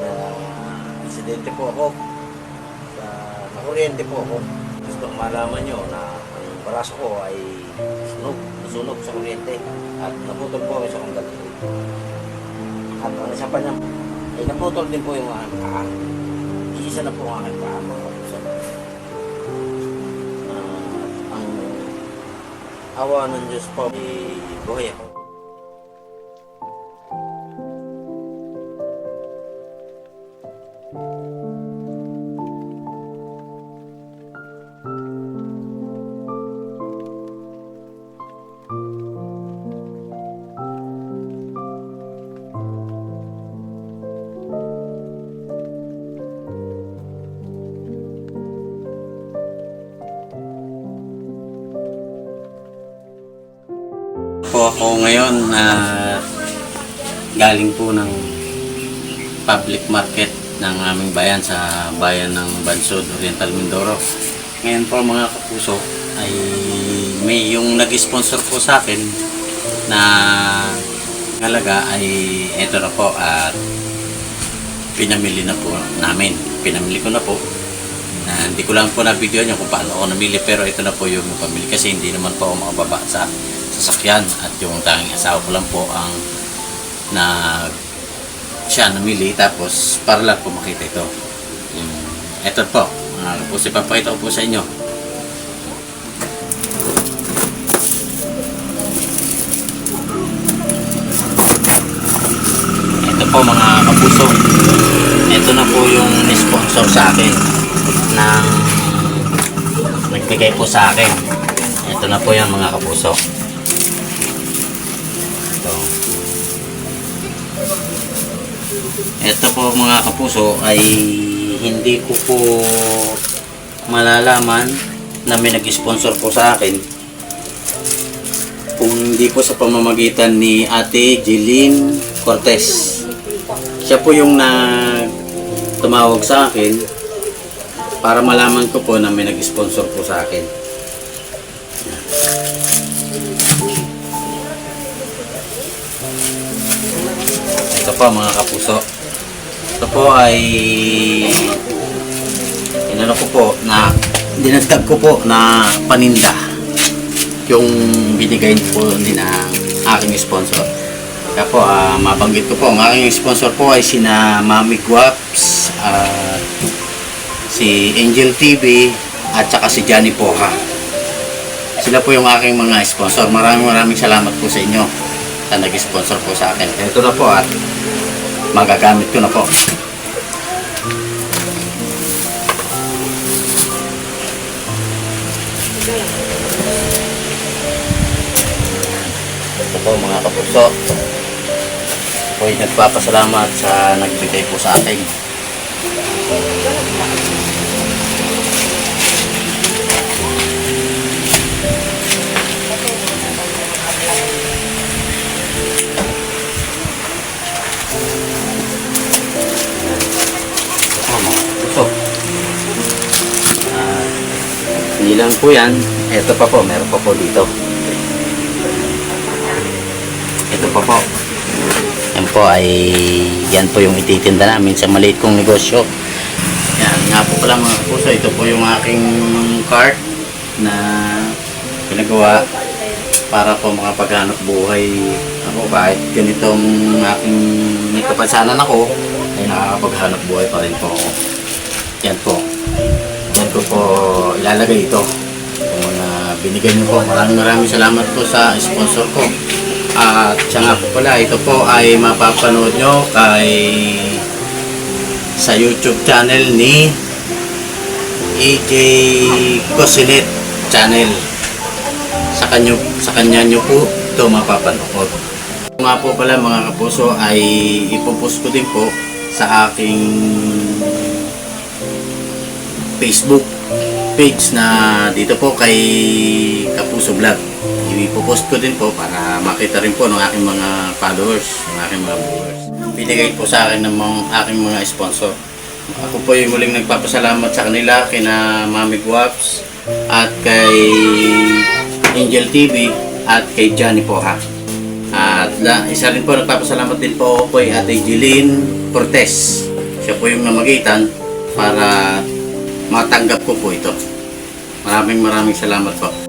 na insidente po ako. Sa nakuryente po ako. Gusto kong malaman nyo na ang braso ko ay sunog, nasunog sa kuryente. At naputol po ako sa kong At ang isa pa niya, ay naputol din po yung aking paa. Isa na po ang aking paa mga kapuso. Ah, ang awa ng Diyos po, ay buhay ako. Ako ngayon na galing po ng public market ng aming bayan sa bayan ng Bansod, Oriental Mindoro. Ngayon po mga kapuso ay may yung nag-sponsor po sa akin na halaga ay eto na po at pinamili na po namin. Pinamili ko na po. Na hindi ko lang po na video nyo kung paano ako namili pero ito na po yung pamili kasi hindi naman po ako makababa sa sasakyan at yung tanging asawa ko lang po ang na siya namili tapos para lang po makita ito. Yung, ito po, mga kapos, ipapakita ko po sa inyo. Ito po mga kapuso. Ito na po yung sponsor sa akin ng nagbigay po sa akin. Ito na po yan mga kapuso. Ito. Ito po mga kapuso ay hindi ko po malalaman na may nag-sponsor po sa akin kung hindi po sa pamamagitan ni Ate Jeline Cortez. Siya po yung nag tumawag sa akin para malaman ko po na may nag-sponsor po sa akin. Ito po mga kapuso. Ito po ay inano ko po na dinagdag ko po na paninda yung binigay po ni ng aking sponsor. Kaya po, ah, mabanggit ko po, ang aking sponsor po ay sina Mami Guaps, at si Angel TV, at saka si Johnny Poha. Sila po yung aking mga sponsor. Maraming maraming salamat po sa inyo na nag-sponsor po sa akin. Ito na po at magagamit ko na po. Ito po mga kapuso. Ako ay nagpapasalamat sa nagbigay po sa akin. Hindi lang po yan. Ito pa po, meron pa po dito. Ito pa po. Yan po ay yan po yung ititinda namin sa maliit kong negosyo. Yan nga po pala mga kapuso. Ito po yung aking cart na pinagawa para po makapaghanap buhay ako kahit ganitong aking may kapansanan ako ay nakakapaghanap buhay pa rin po. Yan po. Ko po ilalagay ito. Yung mga binigay niyo po. Maraming maraming salamat po sa sponsor ko. At siya nga po pala, ito po ay mapapanood nyo kay sa YouTube channel ni AJ Cosinet channel. Sa kanyo sa kanya nyo po ito mapapanood. Nga po pala mga kapuso ay ipopost ko din po sa aking Facebook page na dito po kay Kapuso Vlog. Ipopost ko din po para makita rin po ng aking mga followers, ng aking mga viewers. Binigay po sa akin ng mga aking mga sponsor. Ako po yung muling nagpapasalamat sa kanila kina Mami Guaps at kay Angel TV at kay Johnny Poha. At isa rin po nagpapasalamat din po ako kay Ate Jeline Cortez Siya po yung namagitan para matanggap ko po ito. Maraming maraming salamat po.